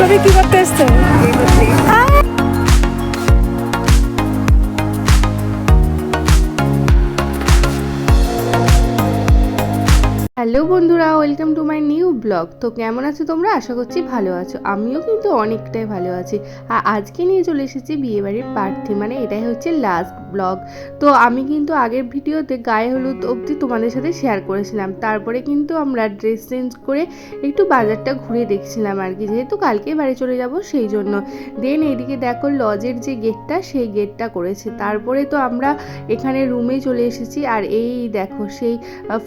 ছবি কি করতে এসছে হ্যালো বন্ধুরা, welcome to my new blog. তো কেমন আছো তোমরা? আশা করছি ভালো আছো। আমিও কিন্তু অনেকটাই ভালো আছি। আর আজকে নিয়ে চলে এসেছি বিয়েবাড়ির প্রার্থী মানে এটাই হচ্ছে লাস্ট ব্লগ তো আমি কিন্তু আগের ভিডিওতে গায়ে হলুদ অবধি তোমাদের সাথে শেয়ার করেছিলাম। তারপরে কিন্তু আমরা ড্রেস চেঞ্জ করে একটু বাজারটা ঘুরে দেখছিলাম আর কি, যেহেতু কালকেই বাড়ি চলে যাব সেই জন্য। দেন এদিকে দেখো লজের যে গেটটা সেই গেটটা করেছে। তারপরে তো আমরা এখানে রুমে চলে এসেছি। আর এই দেখো, সেই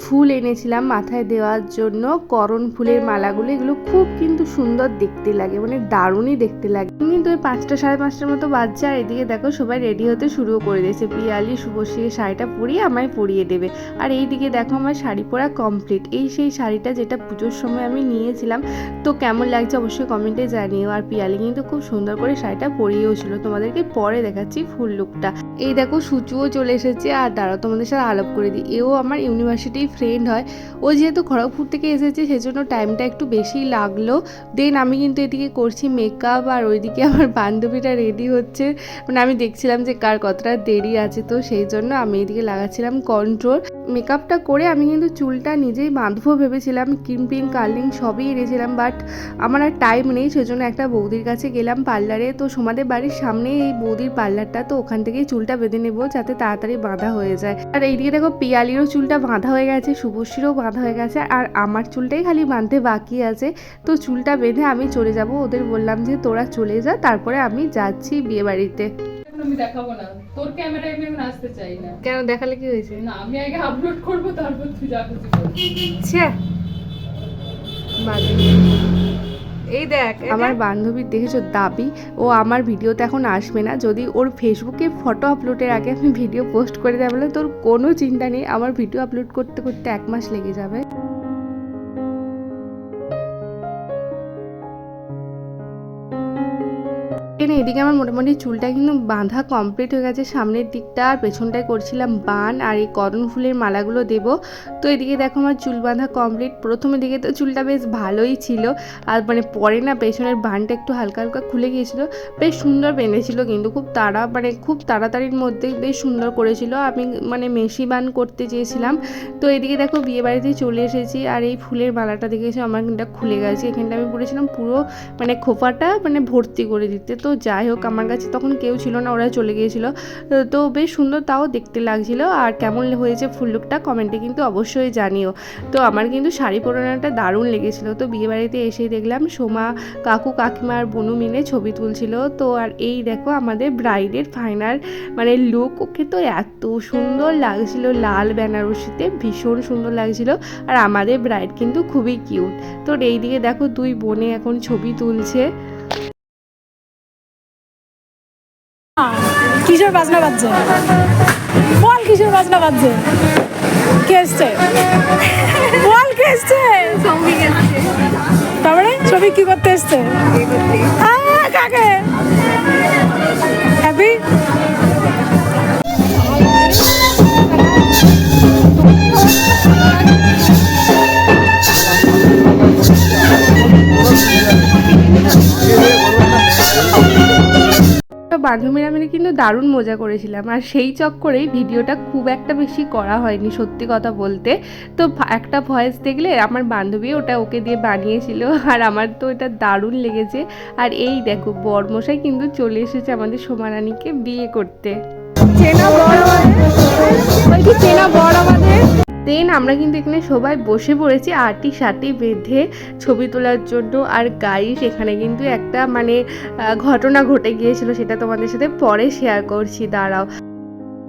ফুল এনেছিলাম মাথায় দেওয়ার জন্য করণ ফুলের মালাগুলো, এগুলো খুব কিন্তু সুন্দর দেখতে লাগে মানে দারুণই দেখতে লাগে। কিন্তু ওই পাঁচটা সাড়ে পাঁচটার মতো বাচ্চা আর এদিকে দেখো সবাই রেডি হতে শুরু করে দিয়েছে। পিয়ালি শুভশ্রী শাড়িটা পরিয়ে আমায় পরিয়ে দেবে। আর এইদিকে দেখো আমার শাড়ি পরা কমপ্লিট এই সেই শাড়িটা যেটা পুজোর সময় আমি নিয়েছিলাম, তো কেমন লাগছে অবশ্যই কমেন্টে জানিও। আর পিয়ালি কিন্তু খুব সুন্দর করে শাড়িটা পরিয়েও ছিল। তোমাদেরকে পরে দেখাচ্ছি ফুল লুকটা এই দেখো সুচুও চলে এসেছে, আর দাঁড়াও তোমাদের সাথে আলাপ করে দিই। এও আমার ইউনিভার্সিটির ফ্রেন্ড হয়। ও যেহেতু খড়গপুর থেকে এসেছে, সেজন্য টাইমটা একটু বেশি লাগল। দেন আমি কিন্তু এদিকে করছি মেকআপ আর ওইদিকে আমার বান্ধবীটা রেডি হচ্ছে। মানে আমি দেখছিলাম যে কার কতটা দেরি আছে, তো সেই জন্য আমি এদিকে লাগাচ্ছিলাম কন্ট্রোল মেকআপটা করে আমি কিন্তু চুলটা নিজেই বাঁধবো ভেবেছিলাম ক্রিম্পিং কার্লিং সবই এনেছিলাম বাট আমার আর টাইম নেই, সেজন্য একটা বৌদির কাছে গেলাম পার্লারে। তো সোমাদের বাড়ির সামনে এই বৌদির পার্লারটা, তো ওখান থেকেই চুলটা বেঁধে নেব যাতে তাড়াতাড়ি বাঁধা হয়ে যায়। আর এইদিকে দেখো পিয়ালিরও চুলটা বাঁধা হয়ে গেছে, শুভশ্রীরও বাঁধা হয়ে গেছে, আর আমার চুলটাই খালি বাঁধতে বাকি আছে। তো চুলটা বেঁধে আমি চলে যাব, ওদের বললাম যে তোরা চলে যা, তারপরে আমি যাচ্ছি বিয়ে বাড়িতে এখন আমি দেখাবো না। তোর ক্যামেরায় আমি এখন আসতে চাই না। কেন? দেখালে কি হয়েছে? না আমি আগে আপলোড করব তারপর তুই যা খুশি করবি এই দেখ আমার বান্ধবীর দেখেছ দাবি? ও আমার ভিডিওতে এখন আসবে না। যদি ওর ফেসবুকে ফটো আপলোডের আগে আমি ভিডিও পোস্ট করে দেয় বলে তোর কোনো চিন্তা নেই। আমার ভিডিও আপলোড করতে করতে এক মাস লেগে যাবে। এখানে এদিকে আমার মোটামুটি চুলটা কিন্তু বাঁধা কমপ্লিট হয়ে গেছে। সামনের দিকটা আর পেছনটায় করছিলাম বান আর এই করণ ফুলের মালাগুলো দেব। তো এদিকে দেখো আমার চুল বাঁধা কমপ্লিট প্রথমের দিকে তো চুলটা বেশ ভালোই ছিল। আর মানে পরে না পেছনের বানটা একটু হালকা হালকা খুলে গিয়েছিল। বেশ সুন্দর বেঁধেছিল কিন্তু খুব তাড়া মানে খুব তাড়াতাড়ির মধ্যে বেশ সুন্দর করেছিল। আমি মানে মেশি বান করতে চেয়েছিলাম। তো এদিকে দেখো বিয়ে বাড়িতে চলে এসেছি আর এই ফুলের মালাটা দেখেছি আমার কিন্তু খুলে গেছে। এখানটা আমি পড়েছিলাম পুরো মানে খোপাটা মানে ভর্তি করে দিতে। তো যাই হোক, আমার কাছে তখন কেউ ছিল না ওরা চলে গিয়েছিল। তো- বেশ সুন্দর তাও দেখতে লাগছিল। আর কেমন হয়েছে ফুল লুকটা কমেন্টে কিন্তু অবশ্যই জানিও। তো আমার কিন্তু শাড়ি পরানোটা দারুণ লেগেছিল। তো বিয়েবাড়িতে এসেই দেখলাম, সোমা কাকু কাকিমা আর বনু মিলে ছবি তুলছিল। তো আর এই দেখো আমাদের ব্রাইডের ফাইনাল মানে লুক ওকে তো এত সুন্দর লাগছিল, লাল বেনারসিতে ভীষণ সুন্দর লাগছিল। আর আমাদের ব্রাইড কিন্তু খুবই কিউট তো এইদিকে দেখো দুই বোনে এখন ছবি তুলছে। কিশোর বাজনা বাজছে? বল কিশোর বাজনা বাজছে? কে এসছে? বল কে এসছে? তারপরে ছবি কি করতে এসছে? কাকে? হ্যাপি তো বান্ধবীরা মিলে কিন্তু দারুণ মজা করেছিলাম। আর সেই চক্করেই ভিডিওটা খুব একটা বেশি করা হয়নি, সত্যি কথা বলতে। তো একটা ভয়েস দেখলে আমার বান্ধবী ওটা ওকে দিয়ে বানিয়েছিল, আর আমার তো এটা দারুণ লেগেছে। আর এই দেখো, বরমশাই কিন্তু চলে এসেছে আমাদের সোমারানীকে বিয়ে করতে। চেনা বড় আমাদের? চেনা বড় আমাদের? দেন আমরা কিন্তু এখানে সবাই বসে পড়েছি আটি সাটি বেঁধে ছবি তোলার জন্য। আর গাইস এখানে কিন্তু একটা মানে ঘটনা ঘটে গিয়েছিল, সেটা তোমাদের সাথে পরে শেয়ার করছি, দাঁড়াও।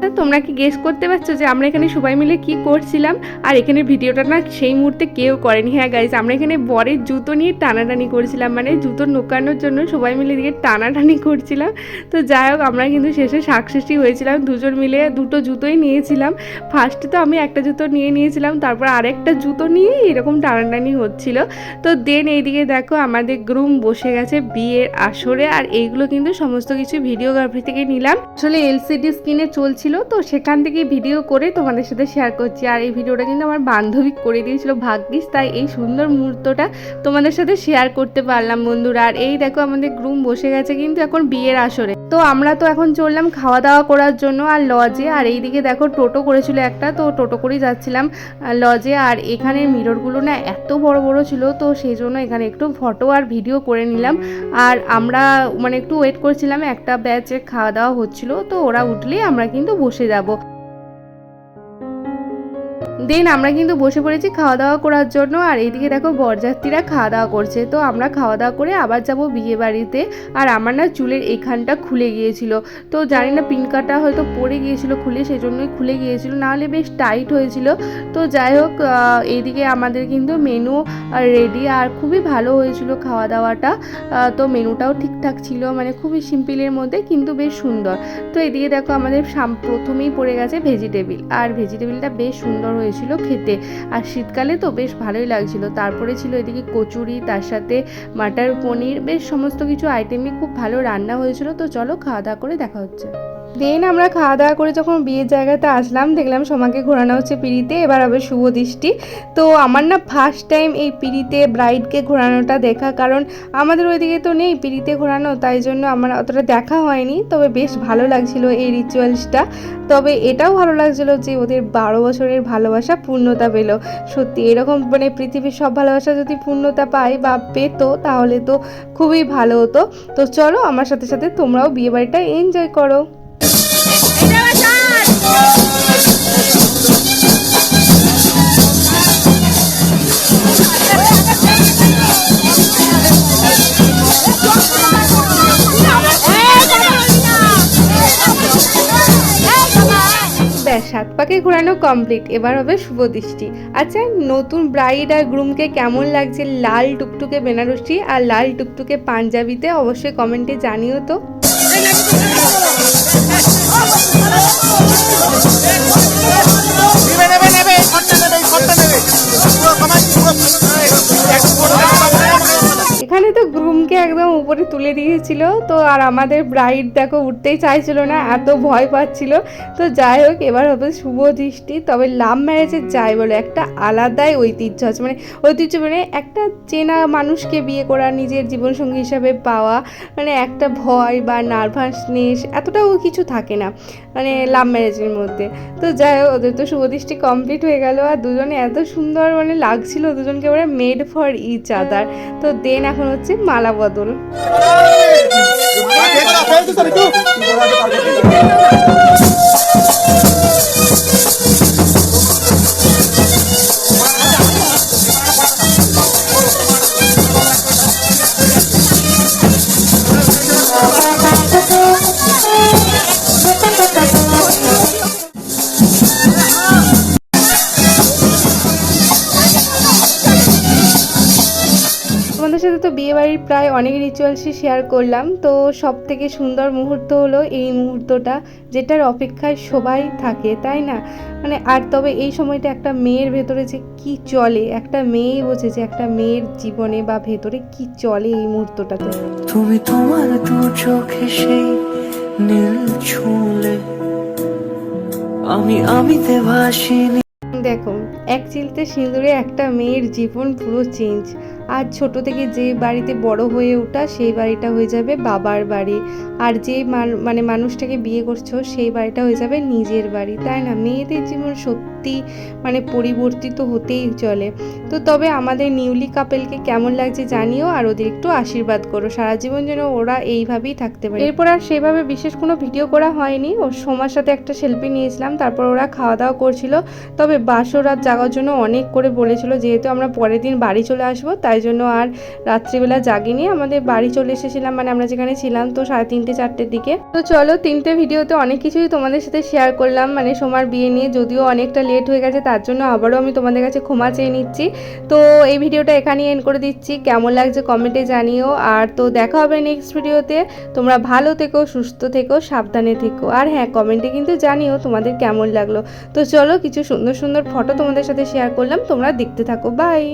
তা তোমরা কি গেস করতে পারছ যে আমরা এখানে সবাই মিলে কি করছিলাম? আর এখানে ভিডিওটা না সেই মুহূর্তে কেউ করেনি। হ্যাঁ গাইস আমরা এখানে বরের জুতো নিয়ে টানাটানি করছিলাম। মানে জুতো নোকানোর জন্য সবাই মিলে দিকে টানাটানি করছিলাম। তো যাই হোক, আমরা কিন্তু শেষে সাকসেসই হয়েছিলাম। দুজন মিলে দুটো জুতোই নিয়েছিলাম। ফার্স্টে তো আমি একটা জুতো নিয়ে নিয়েছিলাম, তারপর আরেকটা জুতো নিয়ে এরকম টানাটানি হচ্ছিল। তো দেন এইদিকে দেখো আমাদের গ্রুম বসে গেছে বিয়ের আসরে, আর এইগুলো কিন্তু সমস্ত কিছু ভিডিওগ্রাফি থেকে নিলাম। আসলে এলসিডি স্ক্রিনে চলছিল হয়েছিল তো সেখান থেকে ভিডিও করে তোমাদের সাথে শেয়ার করছি। আর এই ভিডিওটা কিন্তু আমার বান্ধবী করে দিয়েছিল ভাগ্যিস, তাই এই সুন্দর মুহূর্তটা তোমাদের সাথে শেয়ার করতে পারলাম বন্ধুরা। আর এই দেখো আমাদের গ্রুম বসে গেছে কিন্তু এখন বিয়ের আসরে। তো আমরা তো এখন চললাম খাওয়া দাওয়া করার জন্য আর লজে আর এইদিকে দেখো টোটো করেছিল একটা, তো টোটো করেই যাচ্ছিলাম লজে আর এখানের মিররগুলো না এত বড় বড় ছিল, তো সেই জন্য এখানে একটু ফটো আর ভিডিও করে নিলাম। আর আমরা মানে একটু ওয়েট করছিলাম, একটা ব্যাচের খাওয়া দাওয়া হচ্ছিল, তো ওরা উঠলেই আমরা কিন্তু বসে যাব। দেন আমরা কিন্তু বসে পড়েছি খাওয়া দাওয়া করার জন্য। আর এইদিকে দেখো বরযাত্রীরা খাওয়া দাওয়া করছে। তো আমরা খাওয়া দাওয়া করে আবার যাব বিয়ে বাড়িতে। আর আমার না চুলের এখানটা খুলে গিয়েছিল। তো জানি না পিনকাটা হয়তো পড়ে গিয়েছিল খুলে সেই জন্যই খুলে গিয়েছিল। নাহলে বেশ টাইট হয়েছিল। তো যাই হোক এইদিকে আমাদের কিন্তু মেনু রেডি। আর খুবই ভালো হয়েছিল খাওয়া দাওয়াটা তো মেনুটাও ঠিকঠাক ছিল। মানে খুবই সিম্পলের মধ্যে, কিন্তু বেশ সুন্দর। তো এদিকে দেখো আমাদের প্রথমেই পড়ে গেছে ভেজিটেবিল। আর ভেজিটেবিলটা বেশ সুন্দর হয়েছিল। খেতে। আর শীতকালে তো বেশ ভালোই লাগছিল। তারপরে ছিল এদিকে কচুরি, তার সাথে মাটার পনির, বেশ সমস্ত কিছু আইটেমই খুব ভালো রান্না হয়েছিল। তো চলো খাওয়া দাওয়া করে দেখা হচ্ছে। দেন আমরা খাওয়া দাওয়া করে যখন বিয়ের জায়গাতে আসলাম, দেখলাম সোমাকে ঘোরানো হচ্ছে পিড়িতে, এবার হবে শুভ দৃষ্টি। তো আমার না ফার্স্ট টাইম এই পিড়িতে ব্রাইডকে ঘোরানোটা দেখা, কারণ আমাদের ওইদিকে তো নেই পিড়িতে ঘোরানো, তাই জন্য আমার অতটা দেখা হয়নি। তবে বেশ ভালো লাগছিল এই রিচুয়ালসটা তবে এটাও ভালো লাগছিল যে ওদের বারো বছরের ভালোবাসা পূর্ণতা পেল। সত্যি, এরকম মানে পৃথিবীর সব ভালোবাসা যদি পূর্ণতা পায় বা পেতো, তাহলে তো খুবই ভালো হতো। তো চলো, আমার সাথে সাথে তোমরাও বিয়ে বাড়িটা এনজয় করো। পাকে ঘোরানো কমপ্লিট এবার হবে শুভ দৃষ্টি। আচ্ছা নতুন ব্রাইড আর গ্রুমকে কেমন লাগছে লাল টুকটুকে বেনারসি আর লাল টুকটুকে পাঞ্জাবিতে? অবশ্যই কমেন্টে জানিও তো। এখানে তো গ্রুমকে একদম উপরে তুলে দিয়েছিল। তো আর আমাদের ব্রাইড দেখো উঠতেই চাইছিল না, এত ভয় পাচ্ছিল। তো যাই হোক, এবার হবে শুভ দৃষ্টি। তবে লাভ ম্যারেজের যাই বলো, একটা আলাদাই ঐতিহ্য আছে। মানে ঐতিহ্য মানে একটা চেনা মানুষকে বিয়ে করা, নিজের জীবনসঙ্গী হিসাবে পাওয়া মানে একটা ভয় বা নার্ভাসনেস এতটাও কিছু থাকে না মানে লাভ ম্যারেজের মধ্যে। তো যাই হোক, ওদের তো শুভ দৃষ্টি কমপ্লিট হয়ে গেল। আর দুজনে এত সুন্দর মানে লাগছিল, দুজনকে ওরা মেড ফর ইচ আদার তো দেন এখন হচ্ছে মালা বদল সাথে তো বিয়ে বাড়ির প্রায় অনেক রিচুয়ালসই শেয়ার করলাম, তো সব থেকে সুন্দর মুহূর্ত হলো এই মুহূর্তটা, যেটার অপেক্ষায় সবাই থাকে, তাই না? মানে আর তবে এই সময়টা একটা মেয়ের ভেতরে যে কি চলে, একটা মেয়েই বোঝে যে একটা মেয়ের জীবনে বা ভেতরে কি চলে এই মুহূর্তটাতে। তুমি তোমার দু চোখে সেই নীল ছুঁলে, আমি আমিতে ভাসিনি। দেখো, এক চিলতে সিঁদুরে একটা মেয়ের জীবন পুরো চেঞ্জ আর ছোট থেকে যে বাড়িতে বড় হয়ে ওঠা, সেই বাড়িটা হয়ে যাবে বাবার বাড়ি। আর যে মান- মানে মানুষটাকে বিয়ে করছ, সেই বাড়িটা হয়ে যাবে নিজের বাড়ি। তাই না? মেয়েদের জীবন সত্যি মানে পরিবর্তিত হতেই চলে। তো তবে আমাদের নিউলি কাপেলকে কেমন লাগছে জানিও আর ওদের একটু আশীর্বাদ করো। সারা জীবন যেন ওরা এইভাবেই থাকতে পারে। এরপর আর সেভাবে বিশেষ কোনো ভিডিও করা হয়নি। ওর সোমার সাথে একটা সেলফি নিয়েছিলাম, তারপর ওরা খাওয়া দাওয়া করছিল। তবে বাসর রাত জাগার জন্য অনেক করে বলেছিল যেহেতু আমরা পরের দিন বাড়ি চলে আসব, তাই জন্য আর রাত্রিবেলা জাগিনি। আমাদের বাড়ি চলে এসেছিলাম মানে আমরা যেখানে ছিলাম তো সাড়ে তিনটে, চারটের দিকে। তো চলো তিনটে ভিডিওতে অনেক কিছুই তোমাদের সাথে শেয়ার করলাম। মানে সোমার বিয়ে নিয়ে যদিও অনেকটা লেট হয়ে গেছে, তার জন্য আবারও আমি তোমাদের কাছে ক্ষমা চেয়ে নিচ্ছি। তো এই ভিডিওটা এখানেই এন্ড করে দিচ্ছি। কেমন লাগছে কমেন্টে জানিও। আর তো দেখা হবে নেক্সট ভিডিওতে তোমরা ভালো থেকো, সুস্থ থেকো, সাবধানে থেকো। আর হ্যাঁ কমেন্টে কিন্তু জানিও তোমাদের কেমন লাগল। তো চলো কিছু সুন্দর সুন্দর ফটো তোমাদের সাথে শেয়ার করলাম। তোমরা দেখতে থাকো। বাই